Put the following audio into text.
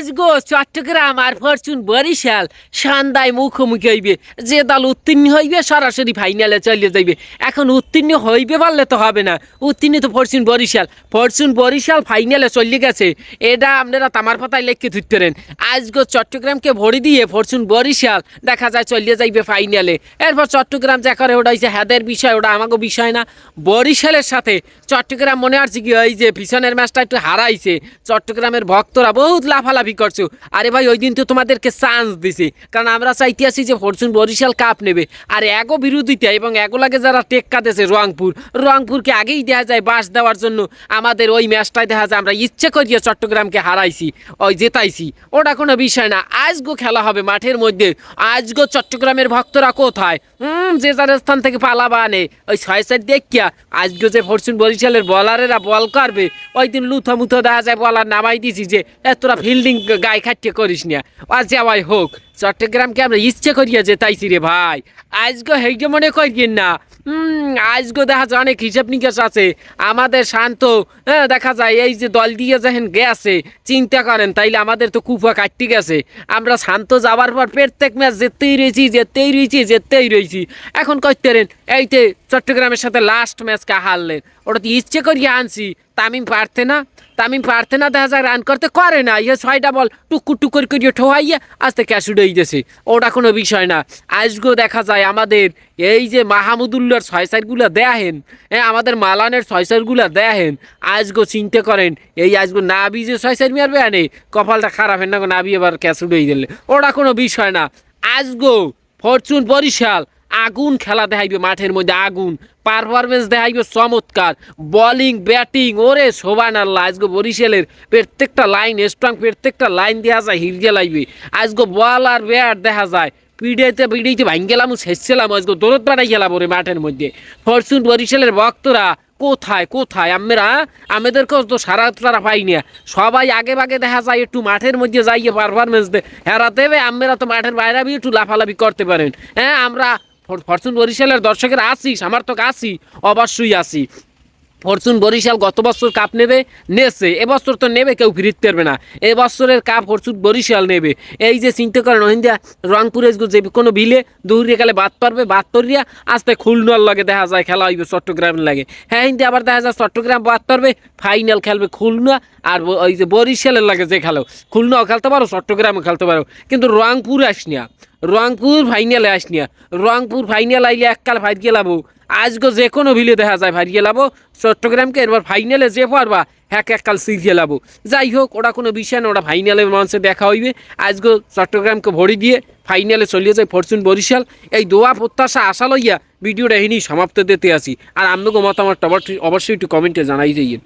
আজ গো চট্টগ্রাম আর ফরচুন বরিশাল, সান্দায় মুখোমুখি হইবে। যে দল উত্তীর্ণ হইবে সরাসরি ফাইনালে চলে যাইবে। এখন উত্তীর্ণ হইবে পারলে তো হবে না। উত্তীর্ণ তো ফরচুন বরিশাল। ফরচুন বরিশাল ফাইনালে চলে গেছে। এটা আপনারা তামার পাতায় লেখকে ধরতেন আজ গো চট্টগ্রামকে ভরি দিয়ে ফরচুন বরিশাল দেখা যায় চলে যাইবে ফাইনালে এরপর চট্টগ্রাম যা করে ওটা হচ্ছে হ্যাদের বিষয়, ওটা আমাকে বিষয় না। বরিশালের সাথে চট্টগ্রাম মনে হচ্ছে কি, ওই যে পিছনের ম্যাচটা একটু হারাইছে। চট্টগ্রামের ভক্তরা বহুত লাফালাফি করছ। আরে ভাই, ওই দিন তো তোমাদেরকে চান্স দিছে। কারণ আমরা চাইতে আছি যে ফরচুন বরিশাল কাপ নেবে। আর এগো বিরোধিতা এবং এগো লাগে যারা টেক্কা দিয়েছে রংপুর, রংপুরকে আগেই দেওয়া যায় বাস দেওয়ার জন্য। আমাদের ওই ম্যাচটায় দেখা যায়, আমরা ইচ্ছে করিয়ে চট্টগ্রামকে হারাইছি, ওই জেতাইছি। ওটা কোনো বিষয় না। আজগো খেলা হবে মাঠের মধ্যে। আজগো চট্টগ্রামের ভক্তরা কোথায়? হুম, যে যার স্থান থেকে পালাবা আনে ওই ছয় সাইড দেখিয়া আজকে যে ফরচুন বরিশালের বলারেরা বল করবে, ওই দিন লুথো মুথো দেখা যায় বলার নামাই দিছি যে তোরা ফিল্ডিং গায়ে খাটিয়ে করিস না। আর যাওয়াই হোক। চট্টগ্রামকে আমরা ইচ্ছে করিয়া যেতাইছি রে ভাই। আজকে হেইটে মনে করিয়েন না। আজকে দেখা যায় অনেক হিসাব নিকাশ আছে। আমাদের শান্ত হ্যাঁ দেখা যায় এই যে দল দিয়ে যখন গেছে, চিন্তা করেন, তাইলে আমাদের তো কুফা কাটতে গেছে। আমরা শান্ত যাওয়ার পর প্রত্যেক ম্যাচ যেতেই রয়েছি যেতেই রয়েছি যেতেই রয়েছি এখন কইতেন এইতে চট্টগ্রামের সাথে লাস্ট ম্যাচ ম্যাচকে হারলেন, ওটা তো ইচ্ছে করিয়া আনছি। তামিম পারতে না, তামিম পারতে না, দেখা যায় রান করতে করে না। ইয়ে ছয়টা বল টুকুর টুকুর করিয়ে ঠোয়াইয়া আস্তে ক্যাশ উড়েই গেছে ওটা কোনো বিষয় না। আজকেও দেখা যায় আমাদের এই যে মাহমুদুল্লার ছয় সাইডগুলো দেখেন হ্যাঁ আমাদের মালানের ছয় সাইডগুলো দেখেন আজগো চিনতে করেন, এই আজগো না বিজে ছয় সাইড মারবে আনে কপালটা খারাপ হেন না না বি এবার ক্যাশ উড়েই দিলে। ওটা কোনো বিষয় না। আজগো ফরচুন বরিশাল আগুন খেলা দেখাইবে, মাঠের মধ্যে আগুন। পারফরমেন্স দেখাইবে চমৎকার। বলিং ব্যাটিং ওরে শোভান আল্লাহ আজকে বরিশালের প্রত্যেকটা লাইন স্ট্রং প্রত্যেকটা লাইন দেওয়া যায় হিরিয়ে লাগবে আজকে বল আর ব্যাট দেখা যায়। পিড়িতে ভাঙ গেলাম শেষছিলাম আজকে দৌড়ত বাড়াই গেলাম ওরে মাঠের মধ্যে। ফরচুন বরিশালের ভক্তরা, কোথায় কোথায়? আমরা আমাদেরকেও তো সারা তারা পাই না। সবাই আগে ভাগে দেখা যায়, একটু মাঠের মধ্যে যাইয়ে পারফরমেন্স দে হেরাতে হবে, আমরা তো মাঠের বাইরে একটু লাফালাফি করতে পারেন। হ্যাঁ আমরা ফরচুন বরিশালের দর্শকের আসি সমর্থক আসি অবশ্যই আসি ফরচুন বরিশাল গত বছর কাপ নেবে, নেছে, এবছর তো নেবে, কেউ ফিরিতে পারবে না। এবছরের কাপ ফরচুন বরিশাল নেবে। এই যে চিন্তা করেন ওহিন্দা রংপুরে যে কোনো বিলে দৌড়িয়ে গেলে বাদ পারবে, বাদ তরিয়া আস্তে খুলনার লাগে দেখা যায়, খেলা হইবে চট্টগ্রামের লাগে। হ্যাঁ হিন্দি আবার দেখা যায় চট্টগ্রাম বাদ পারবে ফাইনাল খেলবে খুলনা আর ওই যে বরিশালের লাগে যে খেলো। খুলনাও খেলতে পারো, চট্টগ্রামও খেলতে পারো। কিন্তু রংপুর আসনিয়া। রংপুর ফাইনালে আসনিয়া রংপুর ফাইনাল আইলে এককাল ফাইট গেলাবো আজকে যে কোনো ভিলে দেখা যায় ভাই গেলাবো চট্টগ্রামকে এবার ফাইনালে যে পারবা হ্যাক এককাল সিট গেলাবো যাই হোক, ওটা কোনো বিষয় না, ওটা ফাইনালে মঞ্চে দেখা হইবে। আজকে চট্টগ্রামকে ভরি দিয়ে ফাইনালে চলিয়ে যায় ফরচুন বরিশাল। এই দোয়া প্রত্যাশা, আশা লইয়া ভিডিওটা এখানেই সমাপ্ত দিতে আসি আর আপনাকে মতামতটা অবশ্যই- একটু কমেন্টে জানাই যাইয়েন।